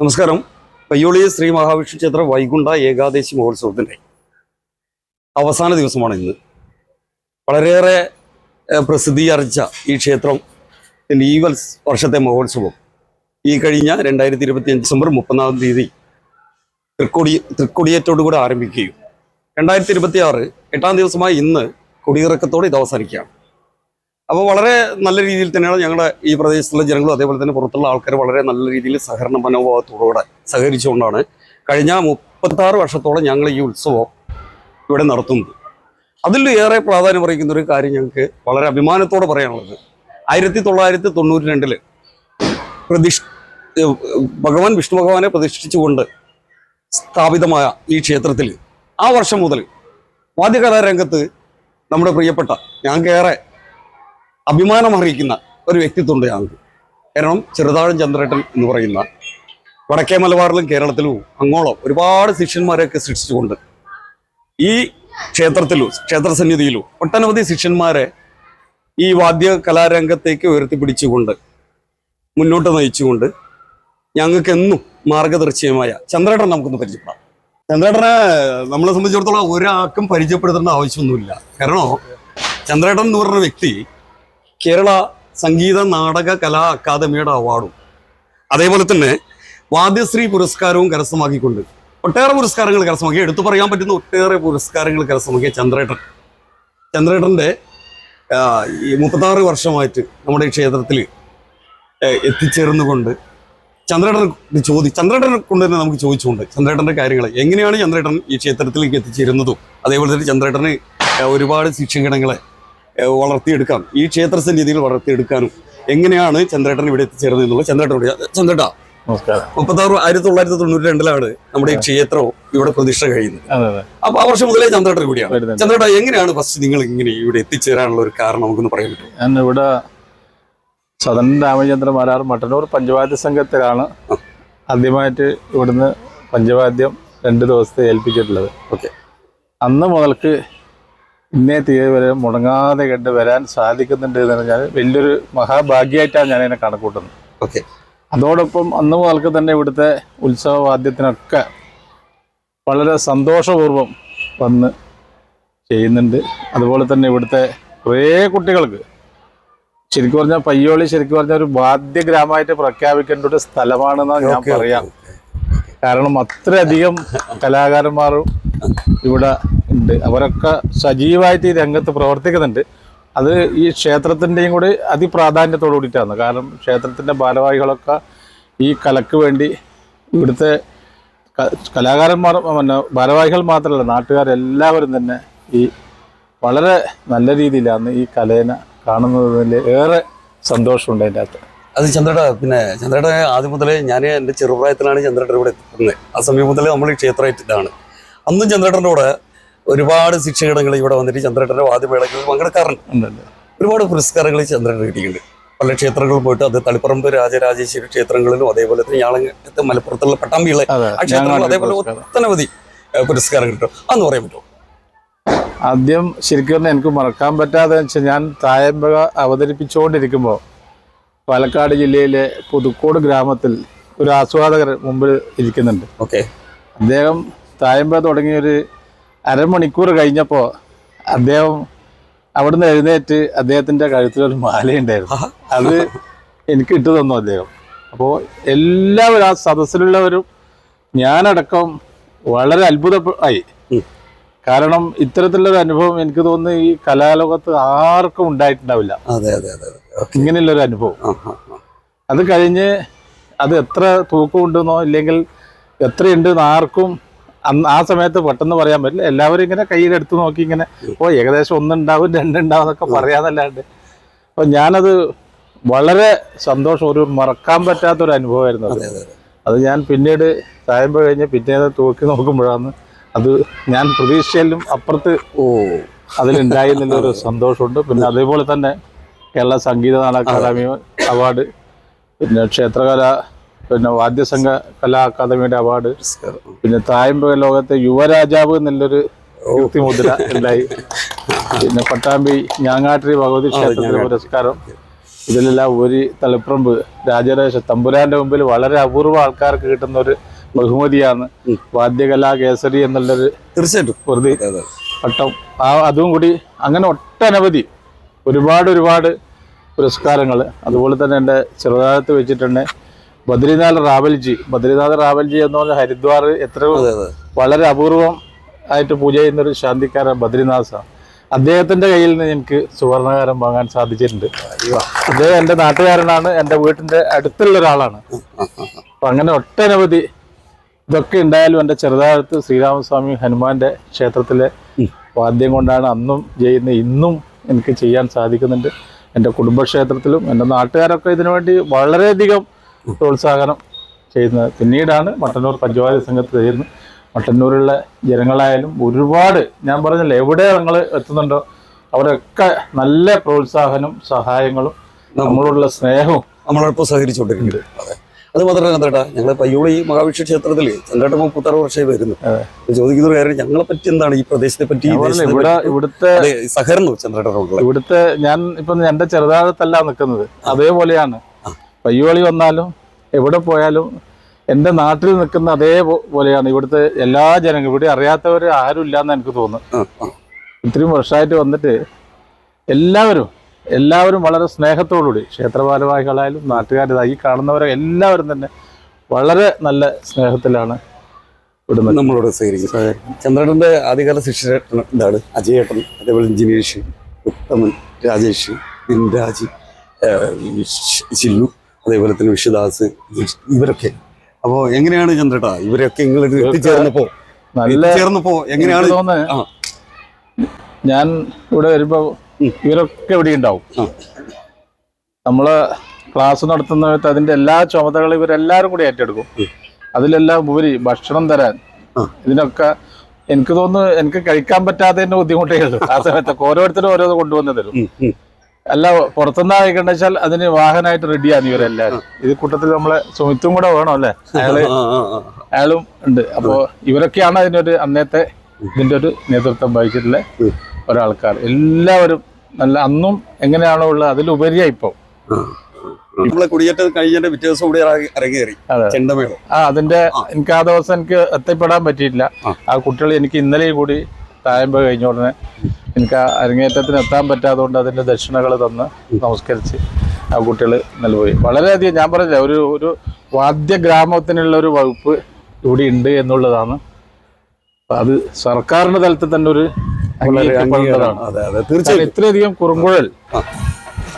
നമസ്കാരം. പയ്യോളി ശ്രീ മഹാവിഷ്ണു ക്ഷേത്ര വൈകുണ്ഠ ഏകാദശി മഹോത്സവത്തിന്റെ അവസാന ദിവസമാണ് ഇന്ന്. വളരെയേറെ പ്രസിദ്ധീകരിച്ച ഈ ക്ഷേത്രം ഈ വർഷത്തെ മഹോത്സവം ഈ കഴിഞ്ഞ രണ്ടായിരത്തി ഇരുപത്തി അഞ്ച് ഡിസംബർ മുപ്പതാം തീയതി തൃക്കൊടി തൃക്കൊടിയേറ്റോടുകൂടി ആരംഭിക്കുകയും. രണ്ടായിരത്തി ഇരുപത്തി ആറ് എട്ടാം ദിവസമായി ഇന്ന് കൊടിയിറക്കത്തോടെ ഇത് അവസാനിക്കുകയാണ്. അപ്പോൾ വളരെ നല്ല രീതിയിൽ തന്നെയാണ് ഞങ്ങളുടെ ഈ പ്രദേശത്തുള്ള ജനങ്ങളും അതേപോലെ തന്നെ പുറത്തുള്ള ആൾക്കാർ വളരെ നല്ല രീതിയിൽ സഹകരണ മനോഭാവത്തോടുകൂടെ സഹകരിച്ചുകൊണ്ടാണ് കഴിഞ്ഞ മുപ്പത്താറ് വർഷത്തോളം ഞങ്ങൾ ഈ ഉത്സവം ഇവിടെ നടത്തുന്നത്. അതിൽ ഏറെ പ്രാധാന്യം അറിയിക്കുന്ന ഒരു കാര്യം ഞങ്ങൾക്ക് വളരെ അഭിമാനത്തോടെ പറയാനുള്ളത്. ആയിരത്തി തൊള്ളായിരത്തി തൊണ്ണൂറ്റി രണ്ടിൽ പ്രതിഷ് ഭഗവാൻ വിഷ്ണു ഭഗവാനെ പ്രതിഷ്ഠിച്ചുകൊണ്ട് സ്ഥാപിതമായ ഈ ക്ഷേത്രത്തിൽ ആ വർഷം മുതൽ വാദ്യകലാരംഗത്ത് നമ്മുടെ പ്രിയപ്പെട്ട ഞങ്ങൾക്ക് ഏറെ അഭിമാനം അറിയിക്കുന്ന ഒരു വ്യക്തിത്വമുണ്ട് ഞങ്ങൾക്ക് കാരണം ചെറുതാഴം ചന്ദ്രേട്ടൻ എന്ന് പറയുന്ന വടക്കേ മലബാറിലും കേരളത്തിലും അങ്ങോളം ഒരുപാട് ശിഷ്യന്മാരെയൊക്കെ സൃഷ്ടിച്ചുകൊണ്ട് ഈ ക്ഷേത്രത്തിലും ക്ഷേത്ര സന്നിധിയിലും ഒട്ടനവധി ശിഷ്യന്മാരെ ഈ വാദ്യ കലാരംഗത്തേക്ക് ഉയർത്തിപ്പിടിച്ചുകൊണ്ട് മുന്നോട്ട് നയിച്ചുകൊണ്ട് ഞങ്ങൾക്ക് എന്നും മാർഗദർശിയമായ ചന്ദ്രേട്ടൻ നമുക്കൊന്ന് പരിചയപ്പെടാം. ചന്ദ്രേട്ടനെ നമ്മളെ സംബന്ധിച്ചിടത്തോളം ഒരാൾക്കും പരിചയപ്പെടുത്തേണ്ട ആവശ്യമൊന്നുമില്ല. കാരണം ചന്ദ്രേട്ടൻ എന്ന് പറഞ്ഞ വ്യക്തി കേരള സംഗീത നാടക കലാ അക്കാദമിയുടെ അവാർഡും. അതേപോലെ തന്നെ വാദ്യശ്രീ പുരസ്കാരവും കരസ്ഥമാക്കിക്കൊണ്ട് ഒട്ടേറെ പുരസ്കാരങ്ങൾ കരസ്ഥമാക്കി. എടുത്തു പറയാൻ പറ്റുന്ന ഒട്ടേറെ പുരസ്കാരങ്ങൾ കരസ്ഥമാക്കിയ ചന്ദ്രേട്ടൻ. ചന്ദ്രേട്ടന്റെ ഈ മുപ്പത്താറ് വർഷമായിട്ട് നമ്മുടെ ഈ ക്ഷേത്രത്തിൽ എത്തിച്ചേർന്നുകൊണ്ട് ചന്ദ്രേട്ടൻ ചോദി ചന്ദ്രേട്ടനെ കൊണ്ട് തന്നെ നമുക്ക് ചോദിച്ചുകൊണ്ട് ചന്ദ്രേട്ടന്റെ കാര്യങ്ങൾ. എങ്ങനെയാണ് ചന്ദ്രേട്ടൻ ഈ ക്ഷേത്രത്തിലേക്ക് എത്തിച്ചേരുന്നതും? അതേപോലെ തന്നെ ചന്ദ്രേട്ടന് ഒരുപാട് ശിക്ഷകണങ്ങളെ വളർത്തിയെടുക്കാം. ഈ ക്ഷേത്ര സന്നിധിയിൽ വളർത്തിയെടുക്കാനും എങ്ങനെയാണ് ചന്ദ്രേട്ടൻ ഇവിടെ എത്തിച്ചേർന്നത് എന്നുള്ളത് ചന്ദ്രേട്ടനോട് ചന്ദ്രേട്ടാ നമസ്കാരം. മുപ്പത്താറ് ആയിരത്തി തൊള്ളായിരത്തി തൊണ്ണൂറ്റി രണ്ടിലാണ് നമ്മുടെ ഈ ക്ഷേത്രവും ഇവിടെ പ്രതിഷ്ഠ കഴിയുന്നത്. അപ്പൊ ആ വർഷം മുതലേ ചന്ദ്രേട്ടൻ കൂടിയാണ്. ചന്ദ്രേട്ട എങ്ങനെയാണ് ഫസ്റ്റ് നിങ്ങൾ ഇങ്ങനെ ഇവിടെ എത്തിച്ചേരാനുള്ള ഒരു കാരണം നമുക്കൊന്ന് പറയാൻ പറ്റും ഞാൻ ഇവിടെ സദൻ രാമചന്ദ്ര മാരാർ മട്ടന്നൂർ പഞ്ചവാദ്യ സംഘത്തിലാണ് ആദ്യമായിട്ട് ഇവിടുന്ന് പഞ്ചവാദ്യം രണ്ട് ദിവസത്തെ ഏൽപ്പിച്ചിട്ടുള്ളത്. ഓക്കെ. അന്ന് മുതൽക്ക് ഇന്നേ തീയതി വരെ മുടങ്ങാതെ കണ്ട് വരാൻ സാധിക്കുന്നുണ്ട് എന്ന് പറഞ്ഞാൽ വലിയൊരു മഹാഭാഗ്യമായിട്ടാണ് ഞാൻ അതിനെ കണക്കൂട്ടുന്നത്. ഓക്കെ. അതോടൊപ്പം അന്ന് മുതൽക്ക് തന്നെ ഇവിടുത്തെ ഉത്സവവാദ്യത്തിനൊക്കെ വളരെ സന്തോഷപൂർവം വന്ന് ചെയ്യുന്നുണ്ട്. അതുപോലെ തന്നെ ഇവിടുത്തെ കുറേ കുട്ടികൾക്ക് ശരിക്കും പറഞ്ഞാൽ പയ്യോളി ശരിക്കും പറഞ്ഞാൽ ഒരു വാദ്യ ഗ്രാമമായിട്ട് പ്രഖ്യാപിക്കേണ്ട ഒരു സ്ഥലമാണെന്നാണ് ഞാൻ പറയാം. കാരണം അത്രയധികം കലാകാരന്മാരും ഇവിടെ ഉണ്ട്. അവരൊക്കെ സജീവമായിട്ട് ഈ രംഗത്ത് പ്രവർത്തിക്കുന്നുണ്ട്. അത് ഈ ക്ഷേത്രത്തിന്റെയും കൂടി അതിപ്രാധാന്യത്തോടു കൂടിയിട്ടാണ്. കാരണം ക്ഷേത്രത്തിന്റെ ഭാരവാഹികളൊക്കെ ഈ കലക്ക് വേണ്ടി ഇവിടുത്തെ കലാകാരന്മാർ പിന്നെ ഭാരവാഹികൾ മാത്രമല്ല നാട്ടുകാരെല്ലാവരും തന്നെ ഈ വളരെ നല്ല രീതിയിലാണ് ഈ കലേനെ കാണുന്നതിൽ ഏറെ സന്തോഷമുണ്ട് അതിന്റെ അകത്ത്. അത് ചന്ദ്രട പിന്നെ ചന്ദ്രട ആദ്യം മുതലേ ഞാൻ എന്റെ ചെറുപ്രായത്തിലാണ് ചന്ദ്രട ഇവിടെ എത്തുന്നത്. ആ സമയം മുതലേ നമ്മൾ ഈ ക്ഷേത്രമായിട്ട് ഇതാണ് അന്നും ചന്ദ്രടന്റെ കൂടെ ഒരുപാട് ശിക്ഷകടങ്ങൾ ഇവിടെ വന്നിട്ട് ചന്ദ്രേട്ടന്റെ വാദ്യമേളകളിൽ പങ്കെടുക്കാറുണ്ട്. ഒരുപാട് പുരസ്കാരങ്ങൾ ചന്ദ്രൻ കിട്ടിയിട്ടുണ്ട്. പല ക്ഷേത്രങ്ങളിൽ പോയിട്ട് അത് തളിപ്പറമ്പ് രാജരാജേശ്വരി ക്ഷേത്രങ്ങളിലും അതേപോലെ തന്നെ ഞാളങ്ങത്തെ മലപ്പുറത്തുള്ള പട്ടാമ്പിയുള്ള ആ ക്ഷേത്രങ്ങൾ അതേപോലെ. ഒട്ടനവധി പുരസ്കാരം കിട്ടും. അന്ന് പറയാൻ പറ്റുമോ? ആദ്യം ശരിക്കും പറഞ്ഞാൽ എനിക്ക് മറക്കാൻ പറ്റാതെ വെച്ചാൽ ഞാൻ തായമ്പക അവതരിപ്പിച്ചുകൊണ്ടിരിക്കുമ്പോൾ പാലക്കാട് ജില്ലയിലെ പുതുക്കോട് ഗ്രാമത്തിൽ ഒരു ആസ്വാദകർ മുമ്പിൽ ഇരിക്കുന്നുണ്ട്. ഓക്കെ. അദ്ദേഹം തായമ്പ തുടങ്ങി ഒരു അരമണിക്കൂർ കഴിഞ്ഞപ്പോൾ അദ്ദേഹം അവിടുന്ന് എഴുന്നേറ്റ് അദ്ദേഹത്തിന്റെ കഴുത്തിലൊരു മാലയുണ്ടായിരുന്നു. അത് എനിക്ക് ഇട്ടു തന്നു അദ്ദേഹം. അപ്പോൾ എല്ലാവരും ആ സദസ്സിലുള്ളവരും ഞാനടക്കം വളരെ അത്ഭുതമായി ആയി. കാരണം ഇത്തരത്തിലുള്ള അനുഭവം എനിക്ക് തോന്നുന്നു ഈ കലാലോകത്ത് ആർക്കും ഉണ്ടായിട്ടുണ്ടാവില്ല. ഇങ്ങനെയുള്ളൊരു അനുഭവം. അത് കഴിഞ്ഞ് അത് എത്ര തൂക്കമുണ്ടെന്നോ ഇല്ലെങ്കിൽ എത്രയുണ്ടെന്ന് ആർക്കും ആ സമയത്ത് പെട്ടെന്ന് പറയാൻ പറ്റില്ല. എല്ലാവരും ഇങ്ങനെ കയ്യിലെടുത്ത് നോക്കി ഇങ്ങനെ ഓ ഏകദേശം ഒന്നുണ്ടാവും രണ്ടുണ്ടാവും എന്നൊക്കെ പറയാന്നല്ലാണ്ട്. അപ്പോൾ ഞാനത് വളരെ സന്തോഷം ഒരു മറക്കാൻ പറ്റാത്തൊരു അനുഭവമായിരുന്നു അത്. അതെ ഞാൻ പിന്നീട് തായമ്പ കഴിഞ്ഞ് പിന്നീട് തൂക്കി നോക്കുമ്പോഴാണ് അത് ഞാൻ പ്രതീക്ഷയിലും അപ്പുറത്ത് ഓ. അതിലുണ്ടായി എന്നുള്ളൊരു സന്തോഷമുണ്ട്. പിന്നെ അതേപോലെ തന്നെ കേരള സംഗീത നാടക അക്കാദമി അവാർഡ് പിന്നെ ക്ഷേത്രകല പിന്നെ വാദ്യസംഘ കലാ അക്കാദമിയുടെ അവാർഡ്. പിന്നെ തായമ്പ ലോകത്തെ യുവരാജാവ് എന്നുള്ളൊരു മുദ്ര ഉണ്ടായി. പിന്നെ പട്ടാമ്പി ഞാങ്ങാട്ടിരി ഭഗവതി ക്ഷേത്രത്തിലെ പുരസ്കാരം. ഇതിലെല്ലാം ഒരു തളിപ്പറമ്പ് രാജരാജ തമ്പുരാന്റെ മുമ്പിൽ വളരെ അപൂർവ ആൾക്കാർക്ക് കിട്ടുന്ന ഒരു ബഹുമതിയാണ്. വാദ്യകലാ കേസരി എന്നുള്ളൊരു തീർച്ചയായിട്ടും. വെറുതെ. പട്ടം. ആ അതും കൂടി അങ്ങനെ ഒട്ടനവധി ഒരുപാട് ഒരുപാട് പുരസ്കാരങ്ങൾ അതുപോലെ തന്നെ എന്റെ ചെറുതാഴത്ത് വെച്ചിട്ടുണ്ട് ബദ്രിനാഥ് റാവൽജി ബദ്രിനാഥ് റാവൽജി എന്ന് പറഞ്ഞ ഹരിദ്വാർ അതെ വളരെ അപൂർവം ആയിട്ട് പൂജ ചെയ്യുന്ന ഒരു ശാന്തിക്കാരൻ ബദ്രിനാഥാണ് അദ്ദേഹത്തിന്റെ കയ്യിൽ നിന്ന് എനിക്ക് സുവർണകാരം വാങ്ങാൻ സാധിച്ചിട്ടുണ്ട്. അദ്ദേഹം എന്റെ നാട്ടുകാരനാണ് എന്റെ വീട്ടിന്റെ അടുത്തുള്ള ഒരാളാണ്. അപ്പൊ അങ്ങനെ ഒട്ടനവധി ഇതൊക്കെ ഉണ്ടായാലും എന്റെ ചെറുതാഴത്ത് ശ്രീരാമസ്വാമി ഹനുമാന്റെ ക്ഷേത്രത്തിലെ വാദ്യം കൊണ്ടാണ് അന്നും ചെയ്യുന്നത് ഇന്നും എനിക്ക് ചെയ്യാൻ സാധിക്കുന്നുണ്ട്. എന്റെ കുടുംബക്ഷേത്രത്തിലും എന്റെ നാട്ടുകാരൊക്കെ ഇതിനു വേണ്ടി വളരെയധികം പ്രോത്സാഹനം ചെയ്യുന്നത്. പിന്നീടാണ് മട്ടന്നൂർ പഞ്ചവാദി സംഘത്തിൽ ചേർന്ന് മട്ടന്നൂരിലെ ജനങ്ങളായാലും ഒരുപാട് ഞാൻ പറഞ്ഞില്ല എവിടെ നിങ്ങൾ എത്തുന്നുണ്ടോ അവരൊക്കെ നല്ല പ്രോത്സാഹനം സഹായങ്ങളും നമ്മളോടുള്ള സ്നേഹവും നമ്മളൊപ്പം സഹകരിച്ചുകൊണ്ടിരിക്കുന്നത് അതെ. അത് മാത്രമല്ല ചന്ദ്രേട്ടാ ഞങ്ങൾ പയ്യോളി മഹാവിഷ്ണു ക്ഷേത്രത്തിൽ ചന്ദ്രേട്ടൻ മുപ്പത്താറ് വർഷമായി വരുന്നു. ചോദിക്കുന്ന ഒരു കാര്യം ഞങ്ങളെ പറ്റി എന്താണ് ഈ പ്രദേശത്തെ പറ്റി ഇവിടെ? ഇവിടുത്തെ സഹകരണം ചന്ദ്രേട്ടനോടുള്ള ഇവിടുത്തെ ഞാൻ ഇപ്പം എന്റെ ചെറുതാഴത്തല്ല നിൽക്കുന്നത്. അതേപോലെയാണ് പയ്യോളി വന്നാലും എവിടെ പോയാലും എന്റെ നാട്ടിൽ നിൽക്കുന്ന അതേപോലെയാണ് ഇവിടുത്തെ എല്ലാ ജനങ്ങളും. ഇവിടെ അറിയാത്തവർ ആരും ഇല്ലാന്ന് എനിക്ക് തോന്നുന്നു. ഇത്രയും വർഷമായിട്ട് വന്നിട്ട് എല്ലാവരും എല്ലാവരും വളരെ സ്നേഹത്തോടുകൂടി ക്ഷേത്രഭാരവാഹികളായാലും നാട്ടുകാർ ഈ കാണുന്നവരെ എല്ലാവരും തന്നെ വളരെ നല്ല സ്നേഹത്തിലാണ് ഇവിടുന്ന്. നമ്മളോട് സ്വീകരിക്കും ചന്ദ്രേട്ടന്റെ ആദ്യകാല ശിക്ഷേട്ടൻ എന്താണ് അജയേട്ടൻ അതേപോലെ ജിനേഷ് ഉത്തമൻ രാജേഷ് ദിൻരാജ് ചില്ലു അതേപോലെ തന്നെ വിഷുദാസ് ഇവരൊക്കെ. അപ്പോ എങ്ങനെയാണ് ചന്ദ്രേട്ടാ? ഇവരൊക്കെ നിങ്ങൾ എത്തിച്ചേർന്നപ്പോ? നല്ല ചേർന്നപ്പോ എങ്ങനെയാണ്? ഞാൻ ഇവിടെ വരുമ്പോ ഇവരൊക്കെ ഇവിടെ ഉണ്ടാവും. നമ്മൾ ക്ലാസ് നടത്തുന്ന സമയത്ത് അതിന്റെ എല്ലാ ചുമതലകളും ഇവരെല്ലാരും കൂടി ഏറ്റെടുക്കും. അതിലെല്ലാം ഉപരി ഭക്ഷണം തരാൻ. ഇതിനൊക്കെ എനിക്ക് തോന്നുന്നു എനിക്ക് കഴിക്കാൻ പറ്റാതെ തന്നെ ബുദ്ധിമുട്ടേ ഉള്ളൂ. ആ സമയത്തൊക്കെ ഓരോരുത്തരും ഓരോന്ന് കൊണ്ടുവന്ന് തരും. അല്ല പുറത്തുനിന്ന് കഴിക്കണ്ട വെച്ചാൽ അതിന് വാഹനമായിട്ട് റെഡിയാണ് ഇവരെല്ലാരും ഇത് കൂട്ടത്തിൽ നമ്മളെ സുമിത്തും കൂടെ വേണം അല്ലേ? അയാൾ. അയാളും ഉണ്ട്. അപ്പോ ഇവരൊക്കെയാണ് അതിനൊരു അന്നത്തെ ഇതിന്റെ ഒരു നേതൃത്വം വഹിച്ചിട്ടുള്ള. ഒരാൾക്കാർ. എല്ലാവരും നല്ല അന്നും എങ്ങനെയാണോ ഉള്ളത് അതിലുപരിയായി ഇപ്പൊ. നമ്മളെ കുടിയേറ്റം കഴിഞ്ഞതിന്റെ പിറ്റേ ദിവസം കൂടി ഇറങ്ങി- ഇറങ്ങിയേറി. ചെണ്ടമേളം. ആ അതിന്റെ എനിക്ക് ആ ദിവസം എനിക്ക് എത്തിപ്പെടാൻ പറ്റിയിട്ടില്ല. ആ. ആ കുട്ടികൾ എനിക്ക് ഇന്നലെയും കൂടി തായമ്പ കഴിഞ്ഞ ഉടനെ എനിക്ക് ആ അരങ്ങേറ്റത്തിന് എത്താൻ പറ്റാത്തതുകൊണ്ട് അതിന്റെ ദക്ഷിണകൾ തന്ന് നമസ്കരിച്ച് ആ കുട്ടികൾ നൽകുകയി വളരെയധികം ഞാൻ പറഞ്ഞില്ല ഒരു ഒരു വാദ്യ ഗ്രാമത്തിനുള്ള ഒരു വകുപ്പ് ഇവിടെ ഉണ്ട് എന്നുള്ളതാണ്. അത് സർക്കാരിന്റെ തലത്തിൽ തന്നെ ഒരു തീർച്ചയായും. ഇത്രയധികം കുറുങ്കുഴൽ.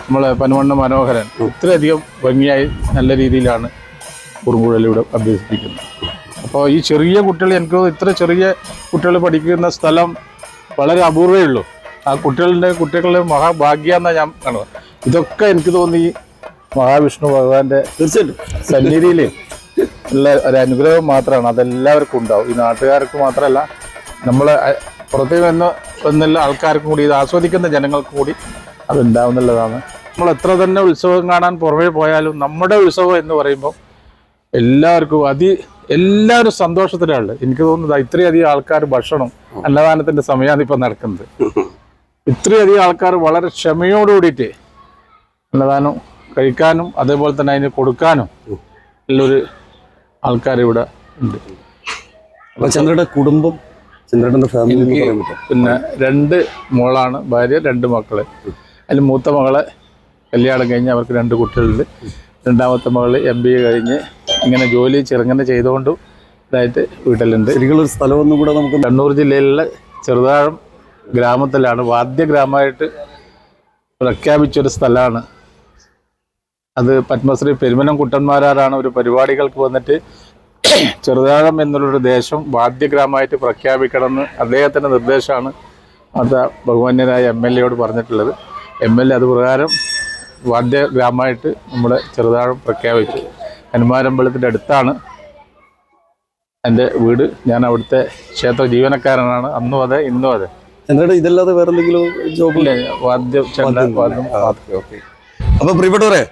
നമ്മളെ പനുമണ്ണ മനോഹരൻ ഇത്രയധികം ഭംഗിയായി നല്ല രീതിയിലാണ് കുറുങ്കുഴൽ ഇവിടെ അഭ്യസിപ്പിക്കുന്നത്. അപ്പോൾ ഈ ചെറിയ കുട്ടികൾ എനിക്ക് ഇത്ര ചെറിയ കുട്ടികൾ പഠിക്കുന്ന സ്ഥലം വളരെ അപൂർവേ ഉള്ളൂ ആ കുട്ടികളുടെ കുട്ടികളുടെ മഹാഭാഗ്യാന്നാണ് ഞാൻ കാണുന്നത് ഇതൊക്കെ എനിക്ക് തോന്നി മഹാവിഷ്ണു ഭഗവാന്റെ തീർച്ചയായിട്ടും. സന്നിധിയിൽ ഉള്ള ഒരു അനുഗ്രഹം മാത്രമാണ്. അതെല്ലാവർക്കും ഉണ്ടാവും. ഈ നാട്ടുകാർക്ക് മാത്രമല്ല നമ്മൾ പുറത്ത് വന്ന് വന്നുള്ള ആൾക്കാർക്കും കൂടി ഇത് ആസ്വദിക്കുന്ന ജനങ്ങൾക്കും കൂടി അതുണ്ടാവുന്നുള്ളതാണ് നമ്മൾ എത്ര തന്നെ ഉത്സവം കാണാൻ പുറമേ പോയാലും നമ്മുടെ ഉത്സവം എന്ന് പറയുമ്പോൾ എല്ലാവർക്കും അതി എല്ലാവരും സന്തോഷത്തിലാണ്. എനിക്ക് തോന്നുന്നത് ഇത്രയധികം ആൾക്കാർ ഭക്ഷണം അന്നദാനത്തിന്റെ സമയമാണ് ഇപ്പം നടക്കുന്നത്. ഇത്രയധികം ആൾക്കാർ വളരെ ക്ഷമയോടുകൂടിയിട്ട് അന്നദാനം കഴിക്കാനും അതേപോലെ തന്നെ അതിന് കൊടുക്കാനും ഉള്ളൊരു ആൾക്കാർ ഇവിടെ ഉണ്ട്. അപ്പോൾ ചന്ദ്രയുടെ കുടുംബം ചന്ദ്രയുടെ ഫാമിലി പിന്നെ രണ്ട് മോളാണ് ഭാര്യ രണ്ട് മക്കൾ. അതിൽ മൂത്ത മകളെ കല്യാണം കഴിഞ്ഞ് അവർക്ക് രണ്ട് കുട്ടികളുണ്ട്. രണ്ടാമത്തെ മകൾ എം ബി എ കഴിഞ്ഞ് ഇങ്ങനെ ജോലി ചെറുങ്ങനെ ചെയ്തുകൊണ്ട് ഇതായിട്ട് വീട്ടിലുണ്ട്. ശരിക്കുള്ള സ്ഥലമൊന്നും കൂടെ നമുക്ക് കണ്ണൂർ ജില്ലയിലുള്ള ചെറുതാഴം ഗ്രാമത്തിലാണ്. വാദ്യ ഗ്രാമമായിട്ട് പ്രഖ്യാപിച്ചൊരു സ്ഥലമാണ്. അത് പത്മശ്രീ പെരുമനം കുട്ടന്മാരാണ് ഒരു പരിപാടികൾക്ക് വന്നിട്ട് ചെറുതാഴം എന്നുള്ളൊരു ദേശം വാദ്യഗ്രാമമായിട്ട് പ്രഖ്യാപിക്കണമെന്ന് അദ്ദേഹത്തിന്റെ നിർദ്ദേശമാണ്. അത് ബഹുമാന്യനായ എം എൽ എയോട് പറഞ്ഞിട്ടുള്ളത്. എം എൽ എ അത് പ്രകാരം വാദ്യഗ്രാമമായിട്ട് നമ്മൾ ചെറുതാഴം പ്രഖ്യാപിച്ചു. ഹനുമാരമ്പലത്തിന്റെ അടുത്താണ് എന്റെ വീട്. ഞാൻ അവിടുത്തെ ക്ഷേത്ര ജീവനക്കാരനാണ്. അന്നും അതെ ഇന്നും അതെ. എന്നിട്ട് ഇതല്ലാതെ വേറെ എന്തെങ്കിലും ജോബില്ല വാദ്യം വാദ്യം അപ്പൊ പ്രിയപ്പെട്ടവരെ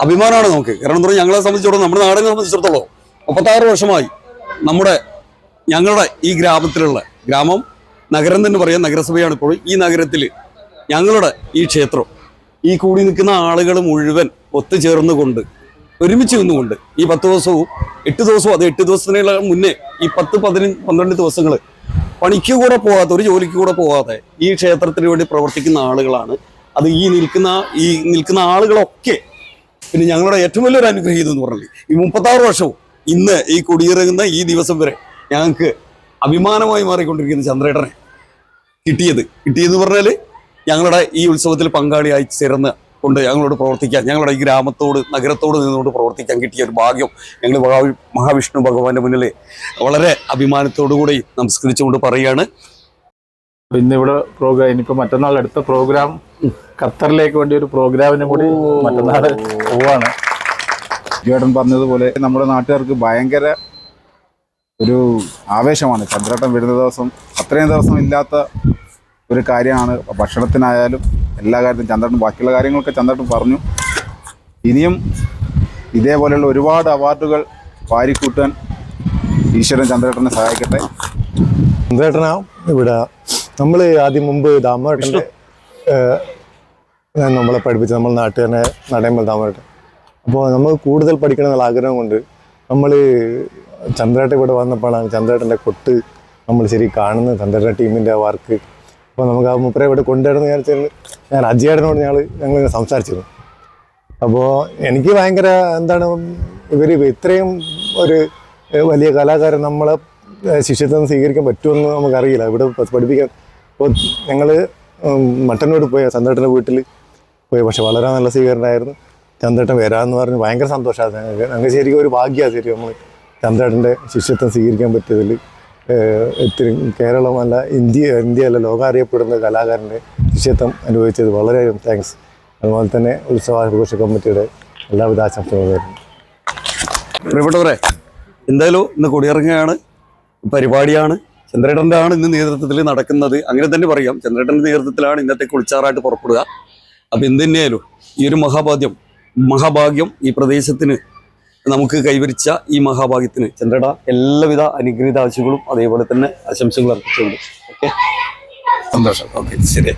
അഭിമാനമാണ് നമുക്ക്. കാരണം പറഞ്ഞാൽ ഞങ്ങളെ സംബന്ധിച്ചിടത്തോളം നമ്മുടെ നാടിനെ സംബന്ധിച്ചിടത്തോളം മുപ്പത്താറ് വർഷമായി നമ്മുടെ ഞങ്ങളുടെ ഈ ഗ്രാമത്തിലുള്ള ഗ്രാമം നഗരം തന്നെ പറയാം നഗരസഭയാണ് ഇപ്പോൾ ഈ നഗരത്തിൽ ഞങ്ങളുടെ ഈ ക്ഷേത്രം ഈ കൂടി നിൽക്കുന്ന ആളുകൾ മുഴുവൻ ഒത്തുചേർന്നുകൊണ്ട് ഒരുമിച്ച് നിന്നുകൊണ്ട് ഈ പത്ത് ദിവസവും എട്ട് ദിവസവും അത് എട്ട് ദിവസത്തിനുള്ള മുന്നേ ഈ പത്ത് പതിനഞ്ച് പന്ത്രണ്ട് ദിവസങ്ങൾ പണിക്ക് കൂടെ പോകാതെ ഒരു ജോലിക്ക് കൂടെ പോകാതെ ഈ ക്ഷേത്രത്തിന് വേണ്ടി പ്രവർത്തിക്കുന്ന ആളുകളാണ്. അത് ഈ നിൽക്കുന്ന ഈ നിൽക്കുന്ന ആളുകളൊക്കെ പിന്നെ ഞങ്ങളുടെ ഏറ്റവും വലിയൊരു അനുഗ്രഹീതം എന്ന് പറഞ്ഞാൽ ഈ മുപ്പത്താറ് വർഷവും ഇന്ന് ഈ കുടിയിറങ്ങുന്ന ഈ ദിവസം വരെ ഞങ്ങൾക്ക് അഭിമാനമായി മാറിക്കൊണ്ടിരിക്കുന്ന ചന്ദ്രേട്ടനെ കിട്ടിയത്. കിട്ടിയെന്ന് പറഞ്ഞാൽ ഞങ്ങളുടെ ഈ ഉത്സവത്തിൽ പങ്കാളിയായി ചേർന്ന് കൊണ്ട് ഞങ്ങളോട് പ്രവർത്തിക്കാൻ ഞങ്ങളുടെ ഈ ഗ്രാമത്തോട് നഗരത്തോട് നിന്നുകൊണ്ട് പ്രവർത്തിക്കാൻ കിട്ടിയ ഒരു ഭാഗ്യം ഞങ്ങൾ മഹാവിഷ്ണു ഭഗവാന്റെ മുന്നിൽ വളരെ അഭിമാനത്തോടുകൂടി നമസ്കരിച്ചുകൊണ്ട് പറയുകയാണ്. പിന്നെ ഇവിടെ പ്രോഗ്രാം ഇനിയിപ്പോ മറ്റന്നാൾ അടുത്ത പ്രോഗ്രാം ഖത്തറിലേക്ക് വേണ്ടി ഒരു പ്രോഗ്രാമിനും കൂടി മറ്റന്നാൾ പോവാണ്. ചേട്ടൻ പറഞ്ഞതുപോലെ നമ്മുടെ നാട്ടുകാർക്ക് ഭയങ്കര ഒരു ആവേശമാണ്. ചന്ദ്രേട്ടൻ വരുന്ന ദിവസം അത്രയും ദിവസം ഇല്ലാത്ത ഒരു കാര്യമാണ്. ഭക്ഷണത്തിനായാലും എല്ലാ കാര്യത്തിലും ചന്ദ്രട്ടൻ ബാക്കിയുള്ള കാര്യങ്ങളൊക്കെ ചന്ദ്രട്ടൻ പറഞ്ഞു. ഇനിയും ഇതേപോലെയുള്ള ഒരുപാട് അവാർഡുകൾ വാരിക്കൂട്ടാൻ ഈശ്വരൻ ചന്ദ്രേട്ടനെ സഹായിക്കട്ടെ. ചന്ദ്രേട്ടനാ ഇവിടെ നമ്മൾ ആദ്യം മുമ്പ് ദാമേട്ടന്റെ നമ്മളെ പഠിപ്പിച്ച നമ്മൾ നാട്ടുകാരനെ നടയുമ്പോൾ ദാമേട്ടൻ അപ്പോൾ നമ്മൾ കൂടുതൽ പഠിക്കണം എന്നുള്ള ആഗ്രഹം കൊണ്ട് നമ്മൾ ചന്ദ്രേട്ടൻ ഇവിടെ വന്നപ്പോഴാണ് ചന്ദ്രേട്ടന്റെ കൊട്ട് നമ്മൾ ശരി കാണുന്നത്. ചന്ദ്രേട്ടൻ ടീമിന്റെ വർക്ക് അപ്പോൾ നമുക്ക് ആ മൂപ്പരെ ഇവിടെ കൊണ്ടുവരുന്ന വിചാരിച്ചാൽ ഞാൻ അജിയേട്ടനോട് ഞങ്ങൾ ഞങ്ങൾ സംസാരിച്ചിരുന്നു. അപ്പോൾ എനിക്ക് ഭയങ്കര എന്താണ് ഇവർ ഇത്രയും ഒരു വലിയ കലാകാരൻ നമ്മളെ ശിഷ്യത്വം സ്വീകരിക്കാൻ പറ്റുമെന്ന് നമുക്കറിയില്ല. ഇവിടെ പഠിപ്പിക്കാൻ. ഇപ്പോൾ ഞങ്ങൾ മട്ടന്നോട് പോയ ചന്ദ്രട്ടന്റെ വീട്ടിൽ പോയി. പക്ഷെ വളരെ നല്ല സ്വീകരണമായിരുന്നു ചന്ദ്രട്ടൻ വരാമെന്ന് പറഞ്ഞ് ഭയങ്കര സന്തോഷമാണ് ഞങ്ങൾക്ക്. ഞങ്ങൾക്ക് ശരിക്കും ഒരു ഭാഗ്യമാണ് ശരി നമ്മൾ ചന്ദ്രട്ടന്റെ ശിഷ്യത്വം സ്വീകരിക്കാൻ പറ്റിയതിൽ ഇത്തിരി കേരളമല്ല ഇന്ത്യ ഇന്ത്യയല്ല ലോകം അറിയപ്പെടുന്ന കലാകാരന്റെ വിഷയത്വം അനുഭവിച്ചത് വളരെയധികം താങ്ക്സ് അതുപോലെ തന്നെ ഉത്സവാഘോഷ കമ്മിറ്റിയുടെ എല്ലാവിധ ആശംസകളും പ്രിയപ്പെട്ടവരെ എന്തായാലും ഇന്ന് കൊടിയിറങ്ങുകയാണ് പരിപാടിയാണ്. ചന്ദ്രേട്ടന്റെ ആണ് ഇന്ന് നേതൃത്വത്തിൽ നടക്കുന്നത്. അങ്ങനെ തന്നെ പറയാം ചന്ദ്രേട്ടന്റെ നേതൃത്വത്തിലാണ് ഇന്നത്തെ കുളിച്ചാറായിട്ട് പുറപ്പെടുക. അപ്പം എന്ത് തന്നെയായാലും ഈ ഒരു മഹാഭാഗ്യം മഹാഭാഗ്യം ഈ പ്രദേശത്തിന് നമുക്ക് കൈവരിച്ച ഈ മഹാഭാഗ്യത്തിന് ചന്ദ്രട എല്ലാവിധ അനുഗ്രഹീത ആവശ്യങ്ങളും അതേപോലെ തന്നെ ആശംസകളും അർപ്പിച്ചുകൊണ്ട്. ഓക്കെ സന്തോഷം. ഓക്കെ ശരി.